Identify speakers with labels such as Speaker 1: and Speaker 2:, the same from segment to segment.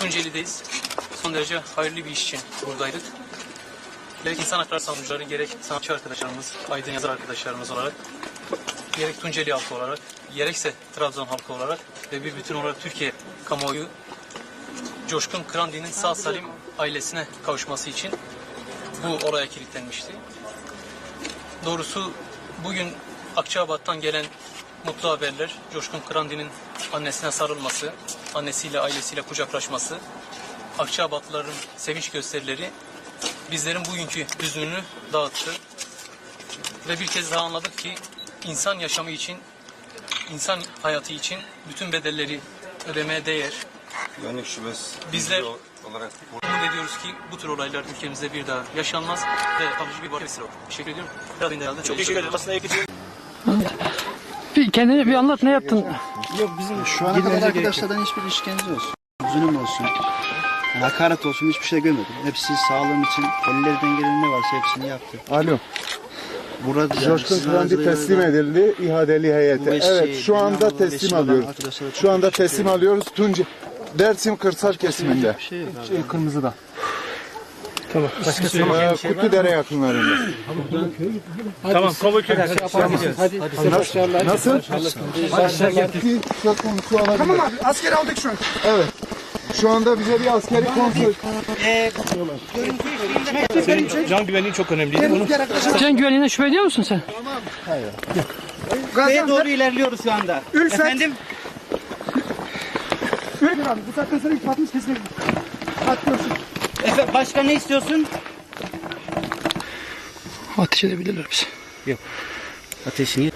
Speaker 1: Tunceli'deyiz. Son derece hayırlı bir iş için buradaydık. Gerek insan hakları savunucuları, gerek sanatçı arkadaşlarımız, aydın yazar arkadaşlarımız olarak, gerek Tunceli halkı olarak, gerekse Trabzon halkı olarak ve bir bütün olarak Türkiye kamuoyu Coşkun Kırandi'nin sağ salim ailesine kavuşması için bu olaya kilitlenmişti. Doğrusu bugün Akçabat'tan gelen mutlu haberler, Coşkun Kırandi'nin annesine sarılması, annesiyle ailesiyle kucaklaşması, Akçabatlıların sevinç gösterileri bizlerin bugünkü hüznünü dağıttı. Ve bir kez daha anladık ki insan yaşamı için, insan hayatı için bütün bedelleri ödemeye değer.
Speaker 2: Güvenlik şubesi Bizler- olarak Umut
Speaker 1: ediyoruz ki bu tür olaylar ülkemizde bir daha yaşanmaz ve kalıcı bir vesile olur. Teşekkür ediyorum. Çok teşekkür ederim. Aslında
Speaker 3: Bir kendini bir anlat ne yaptın?
Speaker 4: Şu ana kadar arkadaşlardan hiçbir işkence olsun. Zulüm olsun. Hakaret olsun hiçbir şey görmedim. Hepsi sağlığım için ellerinden gelen ne varsa hepsini yaptı.
Speaker 5: Alo.
Speaker 4: Burada Coşkun Kırandı teslim
Speaker 5: edildi ihadeli heyete. Evet şu anda teslim alıyoruz.
Speaker 4: Şu anda teslim alıyoruz
Speaker 5: Tunca Dersim Kırsal kesiminde.
Speaker 4: Şey yok. Şey,
Speaker 5: kırmızıda.
Speaker 6: Tamam. Başka
Speaker 5: ee, Kutudere yakınlarında.
Speaker 6: Tamam kova köy.
Speaker 7: Hadi.
Speaker 5: Nasıl?
Speaker 6: Başlangıçtaki
Speaker 5: söz konusu olabilir. Tamam abi
Speaker 8: asker aldık şu an.
Speaker 5: Evet. Şu anda bize bir askeri kontrol.
Speaker 7: Can
Speaker 6: güvenliği çok önemli. Bunu
Speaker 8: Can
Speaker 3: güvenliğine şüphe ediyor musun sen?
Speaker 8: Kuzeye doğru
Speaker 7: ilerliyoruz şu anda. Efendim?
Speaker 8: Bu saatten sonra ilk patımız kesinlikle.
Speaker 7: Efe, başka ne istiyorsun? Ateş edebilirler bizi. Ateşini.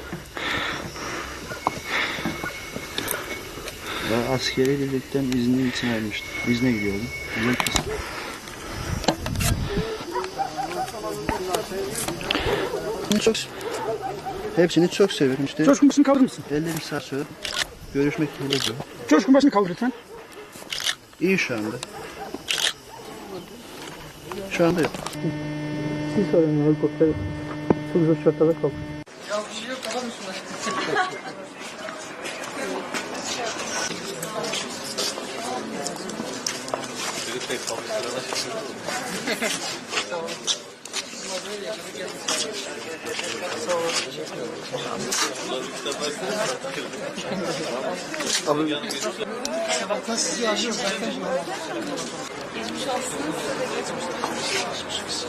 Speaker 4: Ben askeri birlikten iznim için ayrılmıştım. İzne gidiyordum. Kız. Çok Hepsini çok seviyorum işte. Coşkun
Speaker 8: başını kaldır mısın?
Speaker 4: Ellerim sarsıyor. Görüşmek üzere.
Speaker 8: Coşkun başını kaldır lütfen.
Speaker 4: İyi şu anda. Şu anda yok.
Speaker 3: Siz sorun helikopter çok zor şartlarda kaldı. Ya bir şey yok tamam mı şuna? Çocuk da kalmış.
Speaker 4: Abi.
Speaker 8: Hatta sizi arıyorum. Geçmiş
Speaker 4: olsun. Geçmiş olsun.